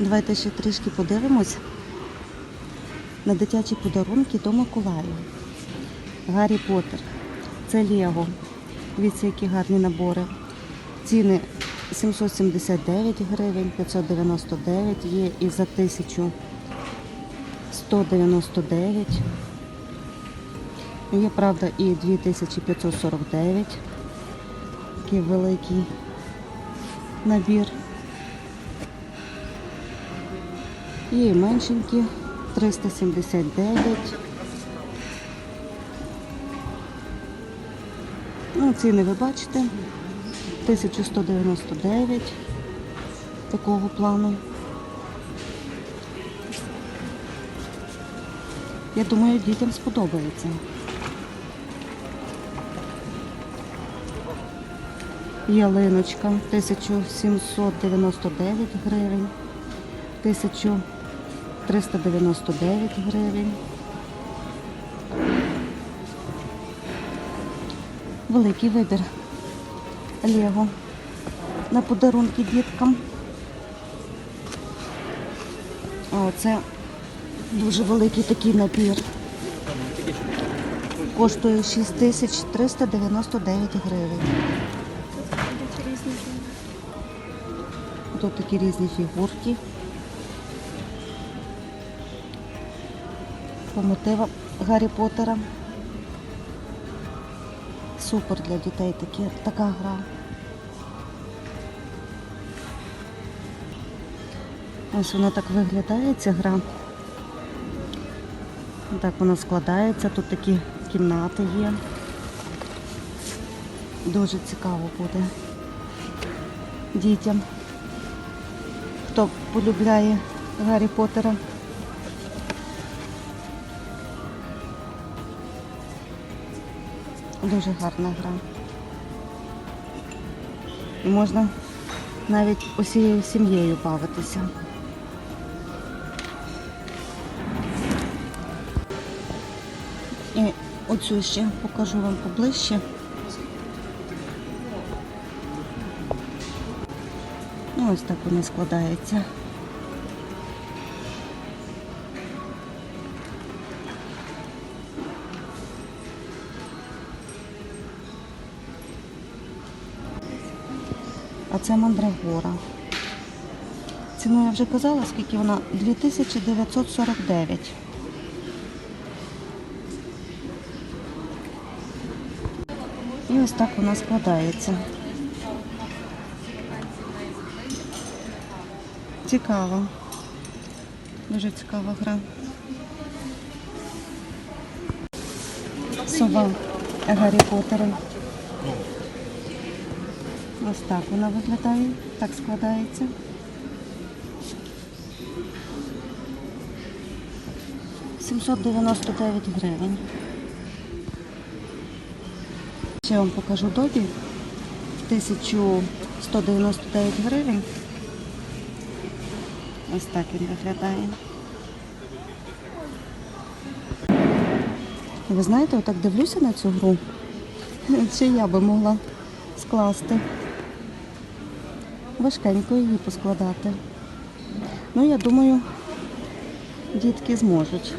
Давайте ще трішки подивимось на дитячі подарунки до Миколая. Гаррі Поттер. Це Лего. Дивіться, які гарні набори. Ціни 779 гривень, 599 є і за 1199. Є, правда, і 2549. Такий великий набір. І меншенькі 379. Ну, ціни ви бачите. 1199 такого плану. Я думаю, дітям сподобається. Ялиночка 1799 гривень, 1399 гривень. Великий вибір. Лего на подарунки діткам. Це дуже великий такий набір. Коштує 6399 гривень. Тут такі різні фігурки. По мотивам Гаррі Поттера. Супер для дітей такі, така гра. Ось вона так виглядає, ця гра. Так вона складається, тут такі кімнати є. Дуже цікаво буде дітям. Хто полюбляє Гаррі Поттера. Дуже гарна гра. Можна навіть усією сім'єю бавитися. І оцю ще покажу вам поближче. Ну, ось так вона складається. А це мандрагора. Ціну я вже казала, скільки вона 2949. І ось так вона складається. Цікаво. Дуже цікава гра. Сова Гаррі Поттера. Ось так вона виглядає, так складається. Сімсот дев'яносто дев'ять гривень. Ще вам покажу добі. 1199 гривень. Ось так він виглядає. Ви знаєте, отак дивлюся на цю гру. Чи я би могла скласти. Важкенько її поскладати. Ну, я думаю, дітки зможуть.